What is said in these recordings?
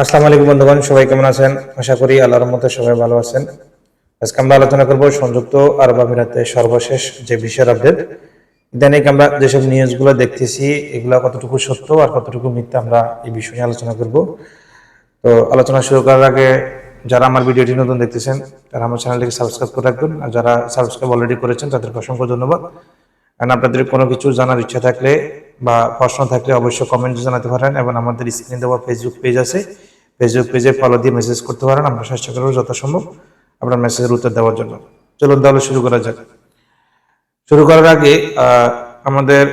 আসসালামু আলাইকুম বন্ধুগণ, সবাই কেমন আছেন? আশা করি আল্লাহর মতো সবাই ভালো আছেন। আজকে আমরা আলোচনা করব সংযুক্ত আরব আমিরাতে সর্বশেষ যে বিষয়ের আপডেট ইদানিক আমরা যেসব নিউজগুলো দেখতেছি, এগুলো কতটুকু সত্য আর কতটুকু মিথ্যা আমরা এই বিষয় নিয়ে আলোচনা করব। তো আলোচনা শুরু করার আগে যারা আমার ভিডিওটি নতুন দেখতেছেন, তারা আমার চ্যানেলটিকে সাবস্ক্রাইব করে রাখবেন। আর যারা সাবস্ক্রাইব অলরেডি করেছেন, তাদেরকে অসংখ্য ধন্যবাদ। আর আপনাদের কোনো কিছু জানার ইচ্ছা থাকলে বা প্রশ্ন থাকলে অবশ্যই কমেন্টে জানাতে পারেন এবং আমাদের স্ক্রিনে দেওয়া ফেসবুক পেজ আছে। ফেসবুক পেজে ফলো দিয়ে মেসেজ করতে পারেন। আমরা চেষ্টা করব যথাসম্ভব আপনার মেসেজের উত্তর দেওয়ার জন্য। চলুন তাহলে শুরু করা যাক। শুরু করার আগে আমাদের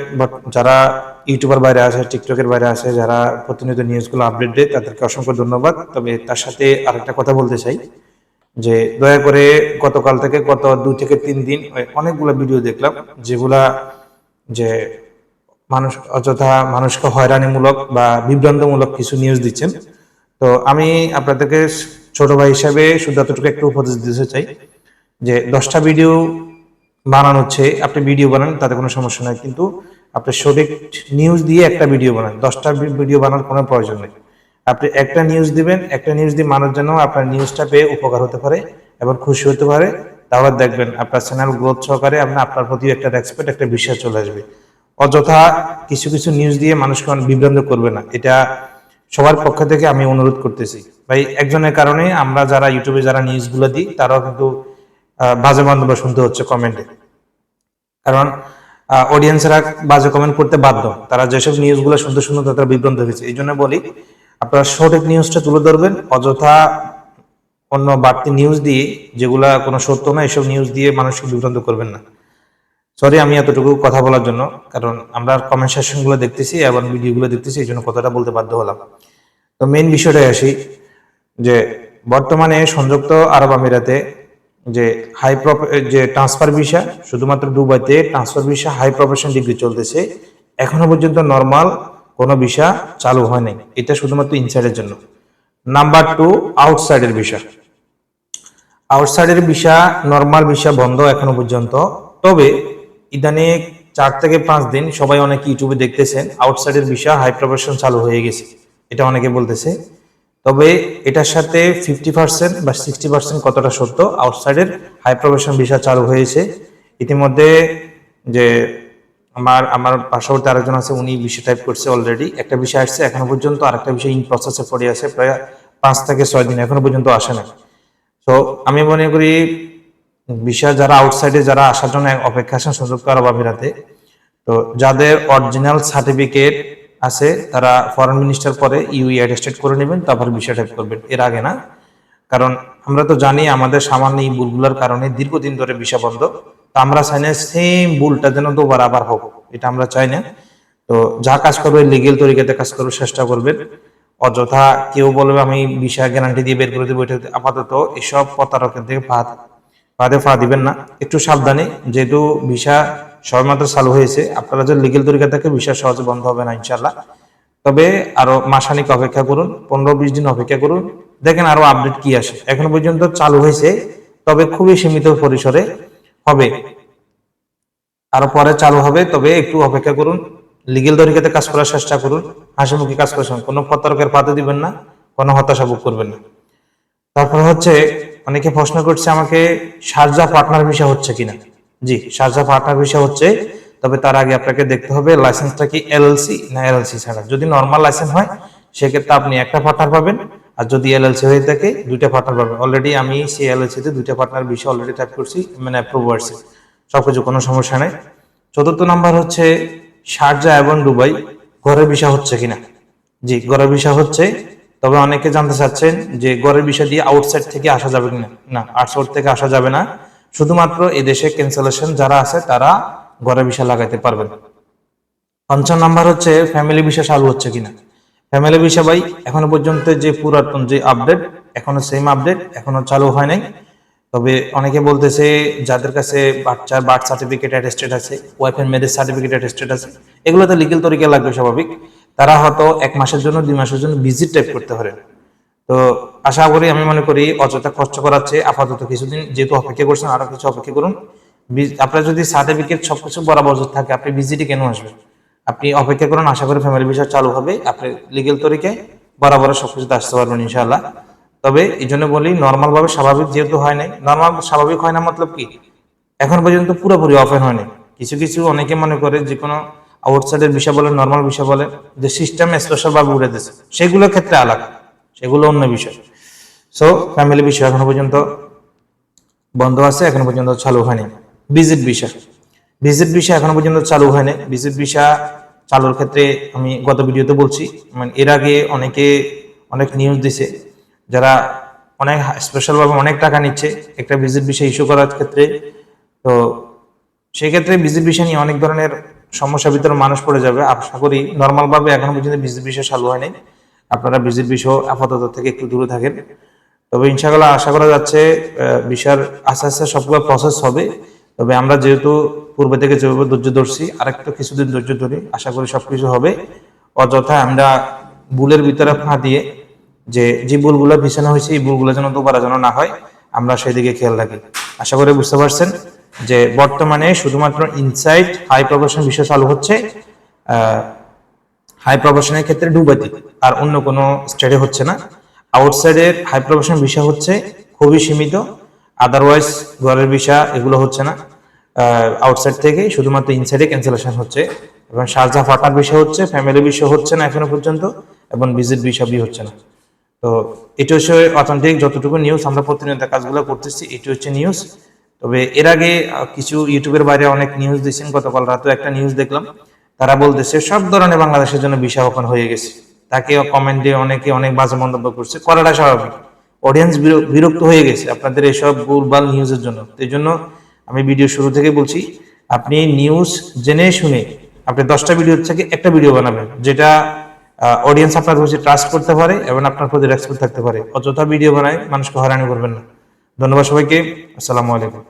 যারা ইউটিউবার বাইরে আছে টিকটকের বাইরে আছে, যারা প্রতিনিয়ত নিউজগুলো আপডেট দেয়, তাদেরকে অসংখ্য ধন্যবাদ। তবে তার সাথে আরেকটা কথা বলতে চাই। যে দয়া করে গতকাল থেকে গত দুই থেকে তিন দিন অনেকগুলো ভিডিও দেখলাম যেগুলা যে মানুষ অযথা মানুষকে হয়রানিমূলক বা বিভ্রান্তমূলক কিছু নিউজ দিচ্ছেন। তো আমি আপনাদেরকে ছোট ভাই হিসাবে শুধু এতটুকু একটু উপদেশ দিতে চাই যে দশটা ভিডিও বানানো হচ্ছে, আপনি ভিডিও বানান, তাতে কোনো সমস্যা নাই। কিন্তু আপনি সঠিক নিউজ দিয়ে একটা ভিডিও বানান। দশটা ভিডিও বানানোর কোনো প্রয়োজন নেই। আপনি একটা নিউজ দিবেন, একটা নিউজ দিয়ে মানুষ যেন আপনার নিউজটা পেয়ে উপকার হতে পারে এবং খুশি হতে পারে। তাহলে দেখবেন আপনার চ্যানেল গ্রোথ সহকারে আপনি আপনার প্রতি একটা রেসপেক্ট একটা বিশ্বাস চলে আসবে। অযথা কিছু কিছু নিউজ দিয়ে মানুষকে বিভ্রান্ত করবে না। এটা সবার পক্ষ থেকে আমি অনুরোধ করতেছি। ভাই, একজনের কারণে আমরা যারা ইউটিউবে যারা নিউজগুলো দিই, তারাও কিন্তু বাজে বান্ধব শুনতে হচ্ছে কমেন্টে কারণ অডিয়েন্সরা বাজে কমেন্ট করতে বাধ্য। তারা যেসব নিউজগুলো শুনতে শুনতে তারা বিভ্রান্ত হয়েছে। এই জন্য বলি আপনারা সঠিক নিউজটা তুলে ধরবেন, অযথা অন্য বাড়তি নিউজ দিয়ে, যেগুলা কোনো সত্য না, এসব নিউজ দিয়ে মানুষকে বিভ্রান্ত করবেন না। সরি আমি এতটুকু কথা বলার জন্য, কারণ আমরা কমেন্ট সেশনগুলো দেখতেছি এবং ভিডিওগুলো দেখতেছি, এই জন্য কথাটা বলতে বাধ্য হলাম। তো মেন বিষয়টাই আসি, যে বর্তমানে সংযুক্ত আরব আমিরাতে যে হাই যে ট্রান্সফার ভিসা শুধুমাত্র দুবাইতে transfer visa high profession degree চলতেছে, এখনও পর্যন্ত নর্মাল কোনো ভিসা চালু হয় নাই এটা শুধুমাত্র ইনসাইডের জন্য। নাম্বার টু আউটসাইডের ভিসা আউটসাইডের ভিসা নর্মাল ভিসা বন্ধ এখনও পর্যন্ত। তবে ইদানিং চার থেকে পাঁচ দিন সবাই অনেক ইউটিউবে দেখতেছেন আউটসাইডের ভিসা হাই প্রফেশন চালু হয়ে গেছে। এটা অনেকে বলতেছে। তবে এটার সাথে ফিফটি পার্সেন্ট বা সিক্সটি পার্সেন্ট কতটা সত্য আউটসাইডের হাই প্রফেশন ভিসা চালু হয়েছে। ইতিমধ্যে যে আমার আমার পার্শ্ববর্তী আরেকজন আছে, উনি বিষয় টাইপ করছে অলরেডি একটা বিষয় আসছে, এখনও পর্যন্ত আরেকটা বিষয় ইন প্রসেসে পড়ে আছে, প্রায় পাঁচ থেকে ছয় দিন, এখনও পর্যন্ত আসে না তো আমি মনে করি বিষয় যারা আউটসাইডে যারা আসার জন্য অপেক্ষা আছেন, সুযোগ আরব আমিরাতে তো যাদের অরিজিনাল সার্টিফিকেট আছে, তারা ফরেন মিনিস্টার পরে ইউই অ্যাটেস্টেড করে নেবেন, তারপর বিষয় টাইপ করবেন। এর আগে না। কারণ আমরা তো জানি, আমাদের সামান্য এই ভুলগুলোর কারণে দীর্ঘদিন ধরে ভিসা বন্ধ। তো আমরা চাই না সেম ভুলটা যেন দুবার আবার হোক, এটা আমরা চাই না। তো যা কাজ করবে লিগেল তরিকাতে কাজ করার চেষ্টা করবেন অযথা কেউ বলবে, আমি ভিসা গ্যারান্টি দিয়ে বের করে দেবো, এটা আপাতত এসব প্রতারকের থেকে পা ফাঁদে ফা দিবেন না। একটু সাবধানে, যেহেতু ভিসা সবেমাত্র চালু হয়েছে, আপনারা যে লিগেল তরিকা থেকে ভিসা সহজে বন্ধ হবে না ইনশাল্লাহ তবে আরও মাসানিক অপেক্ষা করুন, পনেরো বিশ দিন অপেক্ষা করুন। দেখেন আরও আপডেট কি আসে। এখন পর্যন্ত চালু হয়েছে, তবে খুবই সীমিত পরিসরে। আরও পরে চালু হবে, তবে একটু অপেক্ষা করুন। লিগেল তরিকাতে কাজ করার চেষ্টা করুন। হাসিমুখী কাজ করছেন, কোনো প্রতারকের পাতে দিবেন না, কোনো হতাশা ভোগ করবেন না। তারপর হচ্ছে, অনেকে প্রশ্ন করছে আমাকে শারজা পার্টনার ভিসা হচ্ছে কিনা? জি শারজা পার্টনার ভিসা হচ্ছে, তবে তার আগে আপনাকে দেখতে হবে লাইসেন্সটা কি এলএলসি না এলএলসি ছাড়া। যদি নর্মাল লাইসেন্স হয়, সেক্ষেত্রে আপনি একটা পার্টনার পাবেন। আর যদি এলএলসি হয়ে থাকে, দুইটা পার্টনার পাবেন অলরেডি আমি সেই এলএলসি তে দুইটা পার্টনার ভিসা অলরেডি টাইপ করছি মানে অ্যাপ্রুভ হয়েছে সবকিছু কোনো সমস্যা নেই। চতুর্থ নাম্বার হচ্ছে শারজা এবং দুবাই। ঘরের ভিসা হচ্ছে কিনা? জি, ঘরের ভিসা হচ্ছে, তবে অনেকে জানতে চাচ্ছেন যে ঘরের বিষয় দিয়ে আউটসাইড থেকে আসা যাবে কিনা? না আউটসাইড থেকে আসা যাবে না। শুধুমাত্র এদেশে ক্যান্সেলেশন যারা আছে, তারা ঘরের বিষয় লাগাইতে পারবেন। পঞ্চম নাম্বার হচ্ছে ফ্যামিলি বিষয় চালু হচ্ছে কিনা? ফ্যামিলি বিষয় ভাই, এখনও পর্যন্ত যে পুরাতন যে আপডেট এখনও সেম আপডেট এখনও চালু হয় নাই। তবে অনেকে বলতেছে, যাদের কাছে বাচ্চার বার্থ সার্টিফিকেট অ্যাটেস্টেড আছে ওয়াইফের ম্যারেজ সার্টিফিকেট অ্যাটেস্টেড আছে এগুলো তো লিগেল তরিকা লাগবে স্বাভাবিক। তারা হয়তো এক মাসের জন্য, দুই মাসের জন্য ভিজিট টাইপ করতে পারে। তো আশা করি, আমি মনে করি অযথা কষ্ট করাচ্ছে। আপাতত কিছুদিন যেহেতু অপেক্ষা করছেন, আরও কিছু অপেক্ষা করুন। আপনার যদি সার্টিফিকেট সবকিছু বরাবর থাকে, আপনি ভিজিটে কেন আসবেন? আপনি অপেক্ষা করুন, আশা করি ফ্যামিলি ভিসা চালু হবে। আপনি লিগেল তরিকায় বরাবর সবকিছুতে আসতে পারবেন ইনশাআল্লাহ। তবে এই জন্য বলি নর্মাল ভাবে স্বাভাবিক যেহেতু হয় নাই নর্মাল স্বাভাবিক হয় না মতলব কি? এখন পর্যন্ত পুরোপুরি অফেন হয়নি কিছু কিছু অনেকে মনে করে যে কোনো আউটসাইডের বিষয় বলে নর্মাল বিষয় বলে যে সিস্টেম স্পেশাল ভাবে উড়ে দিচ্ছে সেগুলোর ক্ষেত্রে আলাদা। সেগুলো অন্য বিষয়। সো ফ্যামিলি বিষয় এখনও পর্যন্ত বন্ধ আছে, এখনও পর্যন্ত চালু হয়নি। ভিজিট ভিসা ভিজিট ভিসা এখনও পর্যন্ত চালু হয়নি। ভিজিট ভিসা চালুর ক্ষেত্রে আমি গত ভিডিওতে বলছি মানে এর আগে অনেকে অনেক নিউজ দিছে, যারা অনেক স্পেশাল ভাবে অনেক টাকা নিচ্ছে একটা ভিজিট ভিসা ইস্যু করার ক্ষেত্রে। তো সেই ক্ষেত্রে ভিজিট ভিসা নিয়ে অনেক ধরনের সমস্যার ভিতরে মানুষ পড়ে যাবে। আশা করি নর্মাল ভাবে এখনও পর্যন্ত ভিজিট ভিসা চালু হয়নি। আপনারা ভিজিট ভিসা আপাতত থেকে একটু দূরে থাকেন। তবে ইনশাআল্লাহ আশা করা যাচ্ছে বিষয়ের আস্তে আস্তে সবগুলো প্রসেস হবে। তবে আমরা যেহেতু পূর্বে থেকে যেভাবে ধৈর্য ধরছি, আরেকটু কিছুদিন ধৈর্য ধরি আশা করি সবকিছু হবে। অযথা আমরা বুলের ভিতরে ফা দিয়ে যে যে বুলগুলো বিছানো হয়েছে, এই বুলগুলো যেন দুবার যেন না হয়, আমরা সেদিকে খেয়াল রাখি। আশা করি বুঝতে পারছেন যে, বর্তমানে শুধুমাত্র ইনসাইট হাই প্রফেশন বিষয় চালু হচ্ছে হাই প্রফেশনের ক্ষেত্রে ডুবাতি, আর অন্য কোনো স্টেটে হচ্ছে না। আউটসাইডের হাই প্রফেশন বিষয় হচ্ছে খুবই সীমিত। আদারওয়াইজ ঘরের বিষয় এগুলো হচ্ছে না। আউটসাইড থেকে শুধুমাত্র ইনসাইডে ক্যান্সেলেশন হচ্ছে। এবং শারজা ফাটার বিষয় হচ্ছে ফ্যামিলি বিষয় হচ্ছে না এখনও পর্যন্ত, এবং ভিজিট বিষয় বি হচ্ছে না। তো এটা হচ্ছে অথেন্টিক যতটুকু নিউজ আমরা প্রতিনিয়ত কাজগুলো করতেছি, এটি হচ্ছে নিউজ তবে এর আগে কিছু ইউটিউবের বাইরে অনেক নিউজ দিয়েছেন। গতকাল রাতেও একটা নিউজ দেখলাম। তারা বলতেছে, সব ধরনের বাংলাদেশের জন্য বিষয় ওপেন হয়ে গেছে। তাকে কমেন্টে অনেকে অনেক বাজে মন্তব্য করছে। করাটা স্বাভাবিক। অডিয়েন্স বিরক্ত হয়ে গেছে আপনাদের এসব ভুলভাল নিউজের জন্য। এই জন্য আমি ভিডিও শুরু থেকে বলছি, আপনি নিউজ জেনে শুনে আপনি দশটা ভিডিও থেকে একটা ভিডিও বানাবেন, যেটা অডিয়েন্স আপনার প্রতি ট্রাস্ট করতে পারে এবং আপনার প্রতি রেসপেক্ট থাকতে পারে। অযথা ভিডিও বানায় মানুষকে হয়রানি করবেন না। ধন্যবাদ সবাইকে। আসসালামু আলাইকুম।